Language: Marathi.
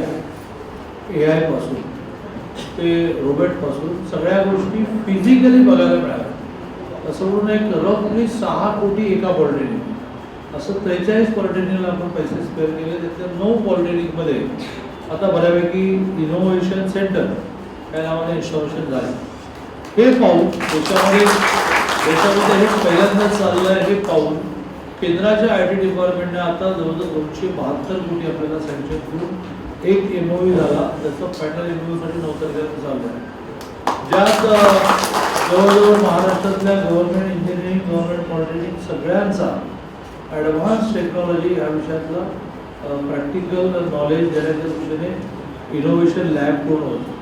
म्हणजे ए आयपासून ते रोबोटपासून सगळ्या गोष्टी फिजिकली बघायला मिळाल्या. असं म्हणून एक रफली सहा कोटी एका पॉलिटेक्निक असं त्रेचाळीस पॉलिटेक्निकला आपण पैसे स्पेअर केले त्यातल्या नऊ पॉलिटेक्निकमध्ये आता बऱ्यापैकी इनोव्हेशन सेंटर या नावाने इन्स्टॉलेशन झाले. हे पाहून देशामध्ये देशामध्ये हे पहिल्यांदाच चाललं आहे हे पाहून केंद्राच्या आय टी डिपार्टमेंटने आता जवळजवळ दोनशे बहात्तर कोटी आपल्याला सँक्शन करून एक एम ओ झाला त्याचं फायनल एम ओसाठी नवतर चालू आहे. ज्यात जवळजवळ महाराष्ट्रातल्या गव्हर्नमेंट इंजिनिअरिंग गव्हर्नमेंट पॉलिटेक्निक सगळ्यांचा ॲडव्हान्स टेक्नॉलॉजी ह्या विषयातला प्रॅक्टिकल नॉलेज देण्याच्या दृष्टीने इनोव्हेशन लॅब कोण होतं?